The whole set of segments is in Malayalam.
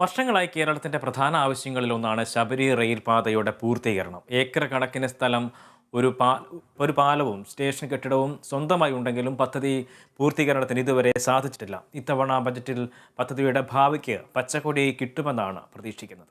വർഷങ്ങളായി കേരളത്തിന്റെ പ്രധാന ആവശ്യങ്ങളിലൊന്നാണ് ശബരി റെയിൽപാതയുടെ പൂർത്തീകരണം. ഏക്കർ കണക്കിന് സ്ഥലം ഒരു പാ ഒരു പാലവും സ്റ്റേഷൻ കെട്ടിടവും സ്വന്തമായി ഉണ്ടെങ്കിലും പദ്ധതി പൂർത്തീകരണത്തിന് ഇതുവരെ സാധിച്ചിട്ടില്ല. ഇത്തവണ ബജറ്റിൽ പദ്ധതിയുടെ ഭാവിക്ക് പച്ചക്കൊടി കിട്ടുമെന്നാണ് പ്രതീക്ഷിക്കുന്നത്.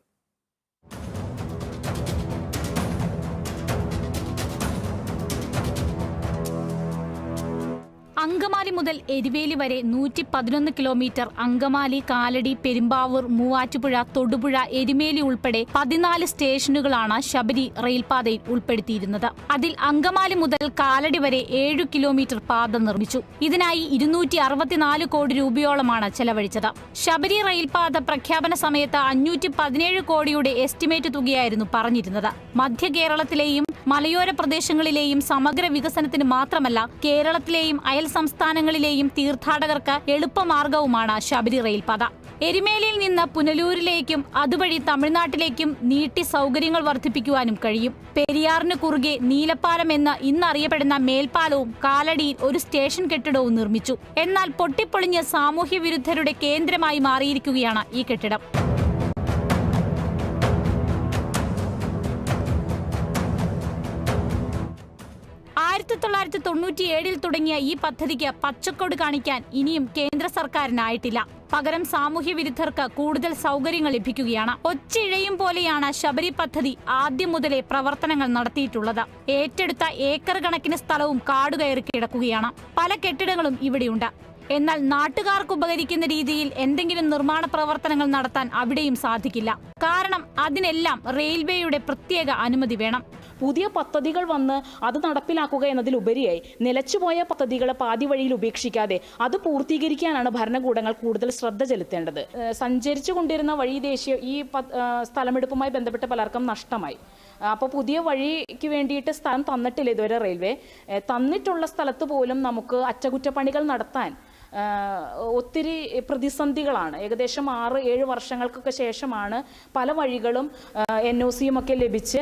അങ്കമാലി മുതൽ എരിവേലി വരെ നൂറ്റി പതിനൊന്ന് കിലോമീറ്റർ അങ്കമാലി കാലടി പെരുമ്പാവൂർ മൂവാറ്റുപുഴ തൊടുപുഴ എരിമേലി ഉൾപ്പെടെ പതിനാല് സ്റ്റേഷനുകളാണ് ശബരി റെയിൽപാതയിൽ ഉൾപ്പെടുത്തിയിരുന്നത്. അതിൽ അങ്കമാലി മുതൽ കാലടി വരെ ഏഴു കിലോമീറ്റർ പാത നിർമ്മിച്ചു. ഇതിനായി ഇരുന്നൂറ്റി അറുപത്തിനാല് കോടി രൂപയോളമാണ് ചെലവഴിച്ചത്. ശബരി റെയിൽപാത പ്രഖ്യാപന സമയത്ത് അഞ്ഞൂറ്റി പതിനേഴ് കോടിയുടെ എസ്റ്റിമേറ്റ് തുകയായിരുന്നു പറഞ്ഞിരുന്നത്. മധ്യ കേരളത്തിലെയും മലയോര പ്രദേശങ്ങളിലെയും സമഗ്ര വികസനത്തിന് മാത്രമല്ല കേരളത്തിലെയും അയൽ സംസ്ഥാനങ്ങളിലെയും തീർത്ഥാടകർക്ക് എളുപ്പമാർഗവുമാണ് ശബരി റെയിൽപാത. എരുമേലിയിൽ നിന്ന് പുനലൂരിലേക്കും അതുവഴി തമിഴ്നാട്ടിലേക്കും നീട്ടി സൗകര്യങ്ങൾ വർദ്ധിപ്പിക്കുവാനും കഴിയും. പെരിയാറിന് കുറുകെ നീലപ്പാലം എന്ന് ഇന്നറിയപ്പെടുന്ന മേൽപ്പാലവും കാലടിയിൽ ഒരു സ്റ്റേഷൻ കെട്ടിടവും നിർമ്മിച്ചു. എന്നാൽ പൊട്ടിപ്പൊളിഞ്ഞ് സാമൂഹ്യ വിരുദ്ധരുടെ കേന്ദ്രമായി മാറിയിരിക്കുകയാണ് ഈ കെട്ടിടം. ആയിരത്തി തൊള്ളായിരത്തി തൊണ്ണൂറ്റി ഏഴിൽ തുടങ്ങിയ ഈ പദ്ധതിക്ക് പച്ചക്കൊടി കാണിക്കാൻ ഇനിയും കേന്ദ്ര സർക്കാരിനായിട്ടില്ല. പകരം സാമൂഹ്യ വിരുദ്ധർക്ക് കൂടുതൽ സൗകര്യങ്ങൾ ലഭിക്കുകയാണ്. ഒച്ചിഴയും പോലെയാണ് ശബരി പദ്ധതി ആദ്യം മുതലേ പ്രവർത്തനങ്ങൾ നടത്തിയിട്ടുള്ളത്. ഏറ്റെടുത്ത ഏക്കർ കണക്കിന് സ്ഥലവും കാടുകയറി കിടക്കുകയാണ്. പല കെട്ടിടങ്ങളും ഇവിടെയുണ്ട്. എന്നാൽ നാട്ടുകാർക്ക് ഉപകരിക്കുന്ന രീതിയിൽ എന്തെങ്കിലും നിർമ്മാണ പ്രവർത്തനങ്ങൾ നടത്താൻ അവിടെയും സാധിക്കില്ല. കാരണം അതിനെല്ലാം റെയിൽവേയുടെ പ്രത്യേക അനുമതി വേണം. പുതിയ പദ്ധതികൾ വന്ന് അത് നടപ്പിലാക്കുക എന്നതിലുപരിയായി നിലച്ചുപോയ പദ്ധതികളെ പാതി വഴിയിൽ ഉപേക്ഷിക്കാതെ അത് പൂർത്തീകരിക്കാനാണ് ഭരണകൂടങ്ങൾ കൂടുതൽ ശ്രദ്ധ ചെലുത്തേണ്ടത്. സഞ്ചരിച്ചു കൊണ്ടിരുന്ന വഴി ദേശീയ ഈ സ്ഥലമെടുപ്പുമായി ബന്ധപ്പെട്ട് പലർക്കും നഷ്ടമായി. അപ്പോൾ പുതിയ വഴിക്ക് വേണ്ടിയിട്ട് സ്ഥലം തന്നിട്ടില്ല ഇതുവരെ റെയിൽവേ. തന്നിട്ടുള്ള സ്ഥലത്ത് പോലും നമുക്ക് അറ്റകുറ്റപ്പണികൾ നടത്താൻ ഒത്തിരി പ്രതിസന്ധികളാണ്. ഏകദേശം ആറ് ഏഴ് വർഷങ്ങൾക്കൊക്കെ ശേഷമാണ് പല വഴികളും എൻ ഒ സിയും ഒക്കെ ലഭിച്ച്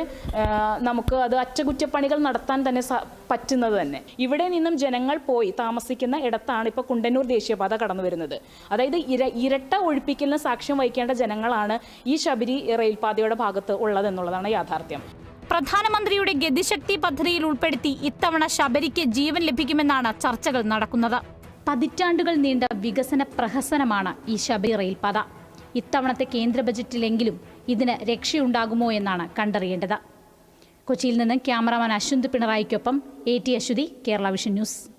നമുക്ക് അത് അറ്റകുറ്റപ്പണികൾ നടത്താൻ തന്നെ പറ്റുന്നത് തന്നെ. ഇവിടെ നിന്നും ജനങ്ങൾ പോയി താമസിക്കുന്ന ഇടത്താണ് ഇപ്പോൾ കുണ്ടന്നൂർ ദേശീയപാത കടന്നു വരുന്നത്. അതായത് ഇര ഇരട്ട ഒഴിപ്പിക്കലിന് സാക്ഷ്യം വഹിക്കേണ്ട ജനങ്ങളാണ് ഈ ശബരി റെയിൽപാതയുടെ ഭാഗത്ത് ഉള്ളതെന്നുള്ളതാണ് യാഥാർത്ഥ്യം. പ്രധാനമന്ത്രിയുടെ ഗതിശക്തി പദ്ധതിയിൽ ഉൾപ്പെടുത്തി ഇത്തവണ ശബരിക്ക് ജീവൻ ലഭിക്കുമെന്നാണ് ചർച്ചകൾ നടക്കുന്നത്. പതിറ്റാണ്ടുകൾ നീണ്ട വികസന പ്രഹസനമാണ് ഈ ശബരി റെയിൽപാത. ഇത്തവണത്തെ കേന്ദ്ര ബജറ്റിലെങ്കിലും ഇതിന് രക്ഷയുണ്ടാകുമോ എന്നാണ് കണ്ടറിയേണ്ടത്. കൊച്ചിയിൽ നിന്ന് cameraman Ashwanth പിണറായിക്കൊപ്പം A T Aswathi Kerala vision news.